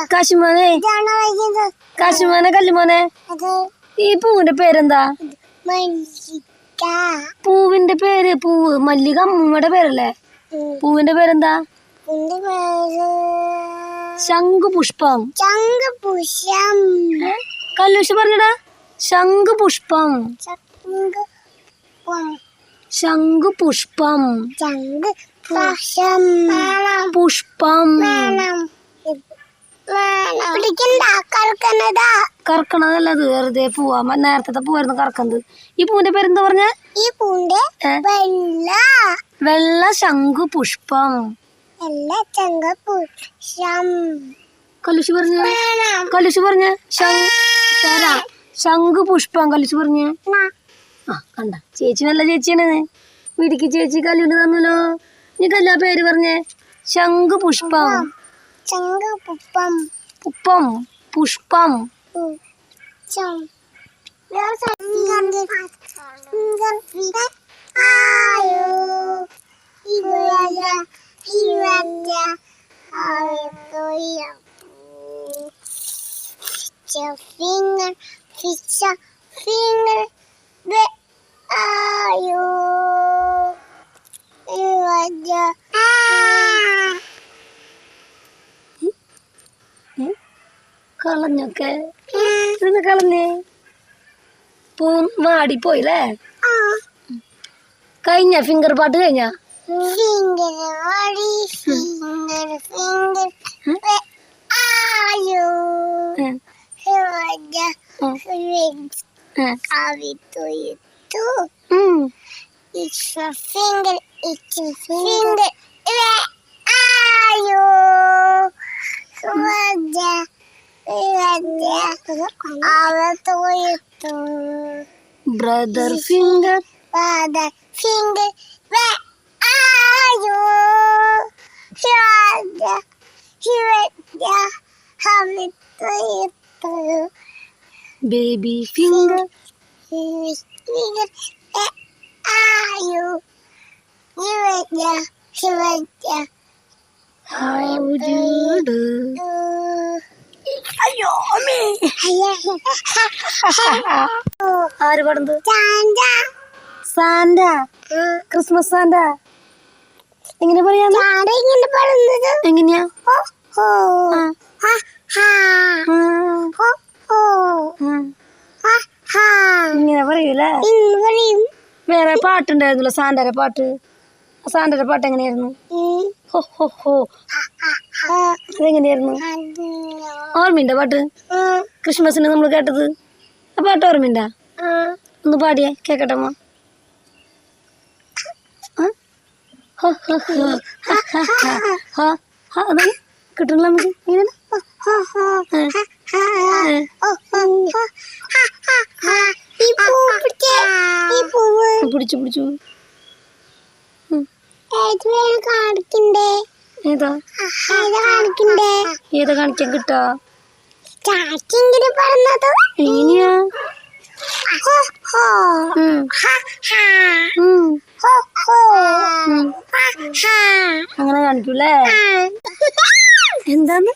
കാശിമോനെ. കാശിമോനെ കല്ലുമോനെ. ഈ പൂവിന്റെ പേരെന്താ? പൂവിന്റെ പേര് പൂവ്. മല്ലിക അമ്മൂമ്മയുടെ പേരല്ലേ? പൂവിന്റെ പേരെന്താ? ശംഖുപുഷ്പം. ശംഖുപുഷ്പം. കല്ലുഷ പറഞ്ഞടാ. ശംഖുപുഷ്പം. ശംഖുപുഷ്പം. പുഷ്പം. കറക്കണതല്ല അത്. വെറുതെ പൂവാ. നേരത്തെ പൂവായിരുന്നു കറക്കുന്നത് ഈ പൂവിന്റെ പേരെന്താ പറഞ്ഞ? ഈ പൂന്റെ വെള്ള. വെള്ള വെള്ള ശംഖുപുഷ്പം വെള്ള ചങ്കപുഷം കല്ലുഷ് പറഞ്ഞ? വേണം. കല്ലുഷ് പറഞ്ഞ? ശംഖു പുഷ്പം കല്ലുഷ് പറഞ്ഞ. ആ. കണ്ട. ചേച്ചി നല്ല ചേച്ചിയാണ്. വീടിക്ക് ചേച്ചി കല്ലുണ്ട് തന്നല്ലോ. നീ കല്ലാ പേര് പറഞ്ഞേ? ശംഖുപുഷ്പം ചങ്കപുപ്പം പുഷ്പം. ഇവയ ആയോ finger, fish, finger, കളഞ്ഞൊക്കെ. കളഞ്ഞേ. പൂ വാടിപ്പോയില്ലേ? കഴിഞ്ഞ? ഫിംഗർ പാട്ട് കഴിഞ്ഞ? Finger finger finger finger finger finger finger finger finger finger finger finger finger finger finger finger finger brother finger brother finger. Where are you? Here are here are you baby finger baby finger where are you? Here are you here are how do you do? അയ്യോ അമ്മേ. ആര് പാടുന്നത്? Santa. Christmas Santa? എങ്ങനെ പറയാ എങ്ങനെയാ? ഇങ്ങനെ പറയൂലേ? വേറെ പാട്ടുണ്ടായിരുന്നല്ലോ സാന്റയുടെ പാട്ട്. സാന്റയുടെ പാട്ട് എങ്ങനെയായിരുന്നു? ഹോ ഹോ ഹോ. അതെങ്ങനെയായിരുന്നു അത് ഓർമ്മയുണ്ടോ പാട്ട് ക്രിസ്മസിന് നമ്മൾ കേട്ടത് ആ പാട്ട് ഓർമ്മയുണ്ടാ. ഒന്ന് പാടിയേ കേക്കട്ടെ അമ്മ കിട്ടണില്ല നമുക്ക് ഇങ്ങനെ പിടിച്ചു പിടിച്ചു കാണിക്കണ്ടേ ഏതാ? ഏത് കാണിക്കാൻ കിട്ടാ? എങ്ങനെയാ. അങ്ങനെ കാണിക്കൂലേ. എന്താന്ന്?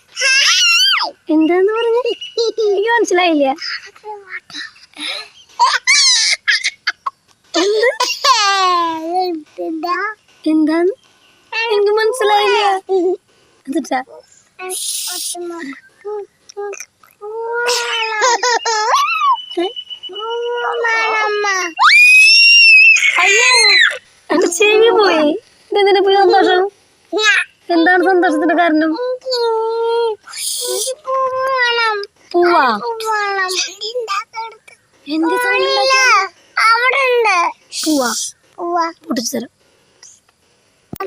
എന്താന്ന് പറഞ്ഞ? എനിക്ക് മനസ്സിലായില്ല. എന്താന്ന്? മനസ്സിലായില്ല? എന്നിട്ടാ? എന്റെ ചെവി പോയി. ഇതെന്തിനാ പോയി സന്തോഷം? എന്താണ് സന്തോഷത്തിന്റെ കാരണം? പൂവാ. എന്ത് പൂവാ. പൊട്ടിച്ചു തരാം.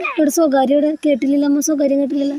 ഇവിടെ സ്വകാര്യം ഇവിടെ കേട്ടില്ലല്ലോ? അമ്മ സ്വകാര്യം കേട്ടില്ലല്ലോ?